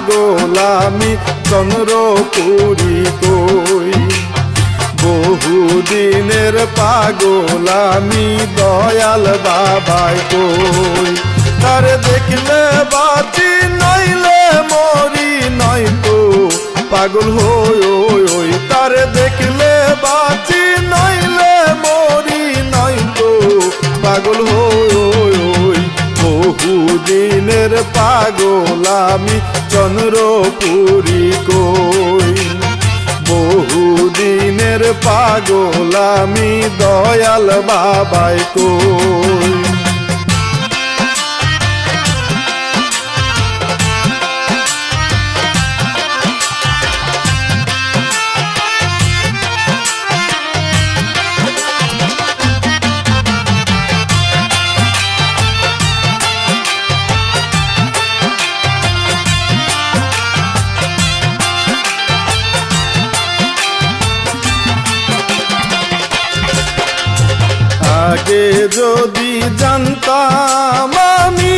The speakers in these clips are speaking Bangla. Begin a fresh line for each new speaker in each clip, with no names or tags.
আমি চন্দ্রপুরি কই বহু দিনের পাগল আমি দয়াল বাবাই কই তার দেখলে বাঁচি, নইলে মরি নয়তো পাগল হই, ওই তার দেখলে বাঁচি, নইলে মরি নয়তো পাগল হই বহু দিনের পাগল আমি চন্দ্রপুরি কই? বহু দিনের পাগল আমি দয়াল বাবাই কই? আগে যদি জানতাম আমি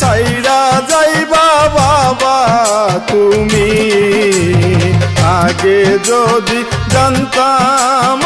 চাইরা যাইবা বাবা তুমি। আগে যদি জানতাম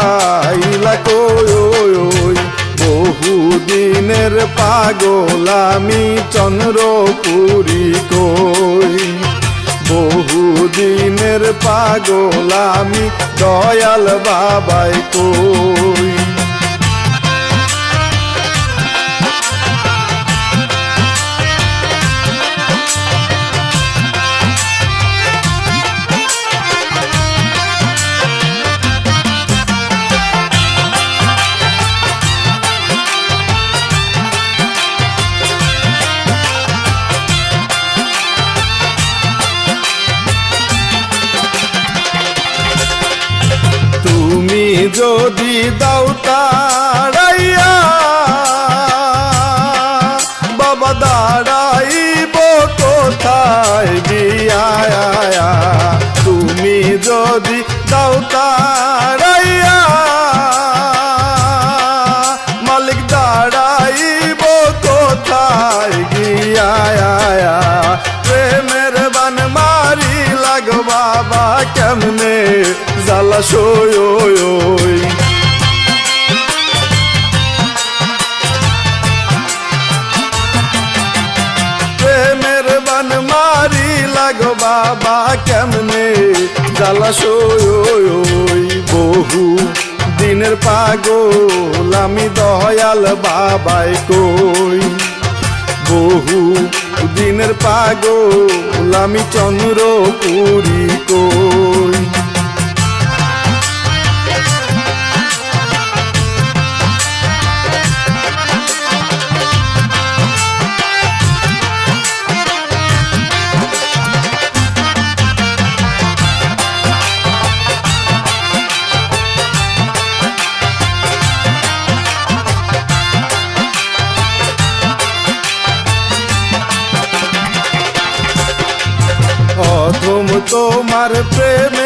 লুকাইলা কই বহুদিনের পাগল আমি চন্দ্রপুরি কই। বহুদিনের পাগল আমি দয়াল বাবাই কই। যদি দাও তাড়াইয়া বাবা দাঁড়াইব কোথায় বিয়া তুমি যদি দাও তাড়াইয়া মালিক দাঁড়াইব কোথায় গিয়া প্রেমের বান মারি লাগ বাবা, কেমনে জ্বালা সই কেমনে ওই বহু দিনের পাগল। আমি দয়াল বাবাই কই? বহু দিনের পাগল, আমি চন্দ্রপুরি কই? তোমার প্রেমের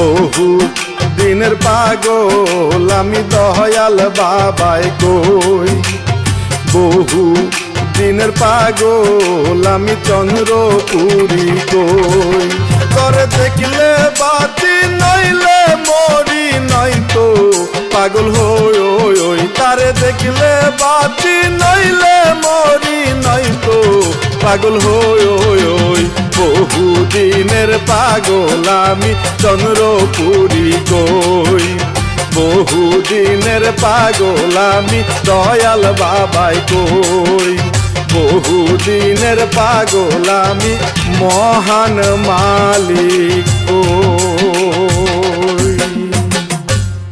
বহু দিনের পাগল, আমি দয়াল বাবাই কই? বহু দিনের পাগল, আমি চন্দ্রপুরি কই? করে দেখলে বাতি নইলে মরি নাই তো। পাগল হই ওই তারে দেখলে বাতি নইলে মরি নাই তো। পাগল হই ওই পাগল আমি চন্দ্রপুরি কই। বহুদিনের পাগল আমি দয়াল বাবাই কই। বহুদিনের পাগল আমি মহান মালিক কই।